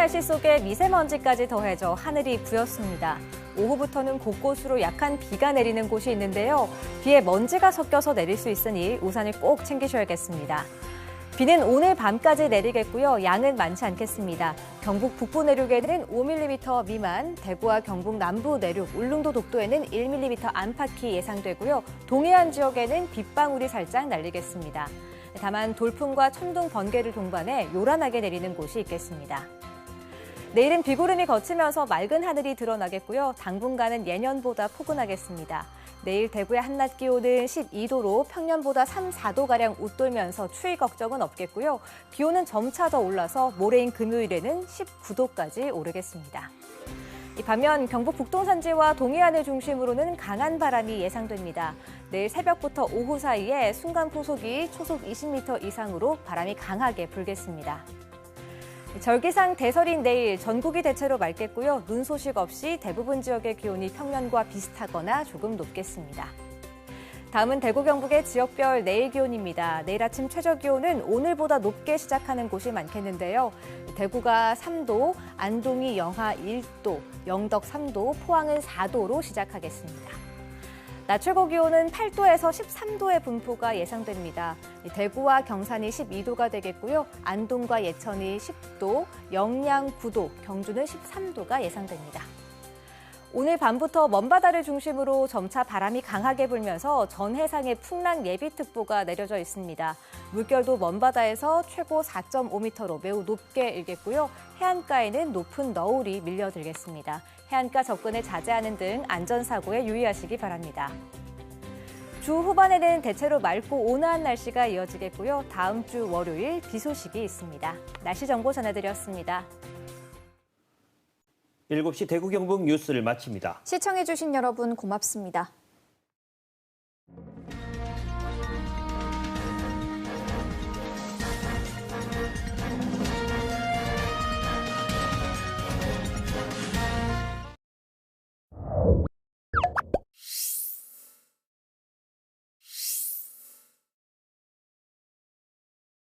날씨 속에 미세먼지까지 더해져 하늘이 부였습니다. 오후부터는 곳곳으로 약한 비가 내리는 곳이 있는데요. 비에 먼지가 섞여서 내릴 수 있으니 우산을 꼭 챙기셔야겠습니다. 비는 오늘 밤까지 내리겠고요. 양은 많지 않겠습니다. 경북 북부 내륙에는 5mm 미만, 대구와 경북 남부 내륙, 울릉도 독도에는 1mm 안팎이 예상되고요. 동해안 지역에는 빗방울이 살짝 날리겠습니다. 다만 돌풍과 천둥, 번개를 동반해 요란하게 내리는 곳이 있겠습니다. 내일은 비구름이 거치면서 맑은 하늘이 드러나겠고요. 당분간은 예년보다 포근하겠습니다. 내일 대구의 한낮 기온은 12도로 평년보다 3, 4도가량 웃돌면서 추위 걱정은 없겠고요. 기온은 점차 더 올라서 모레인 금요일에는 19도까지 오르겠습니다. 이 반면 경북 북동 산지와 동해안을 중심으로는 강한 바람이 예상됩니다. 내일 새벽부터 오후 사이에 순간 포속이 초속 20m 이상으로 바람이 강하게 불겠습니다. 절기상 대설인 내일 전국이 대체로 맑겠고요. 눈 소식 없이 대부분 지역의 기온이 평년과 비슷하거나 조금 높겠습니다. 다음은 대구 경북의 지역별 내일 기온입니다. 내일 아침 최저 기온은 오늘보다 높게 시작하는 곳이 많겠는데요. 대구가 3도, 안동이 영하 1도, 영덕 3도, 포항은 4도로 시작하겠습니다. 낮 최고 기온은 8도에서 13도의 분포가 예상됩니다. 대구와 경산이 12도가 되겠고요. 안동과 예천이 10도, 영양 9도, 경주는 13도가 예상됩니다. 오늘 밤부터 먼바다를 중심으로 점차 바람이 강하게 불면서 전 해상에 풍랑 예비특보가 내려져 있습니다. 물결도 먼바다에서 최고 4.5m로 매우 높게 일겠고요. 해안가에는 높은 너울이 밀려들겠습니다. 해안가 접근에 자제하는 등 안전사고에 유의하시기 바랍니다. 주 후반에는 대체로 맑고 온화한 날씨가 이어지겠고요. 다음 주 월요일 비 소식이 있습니다. 날씨 정보 전해드렸습니다. 7시 대구 경북 뉴스를 마칩니다. 시청해주신 여러분 고맙습니다.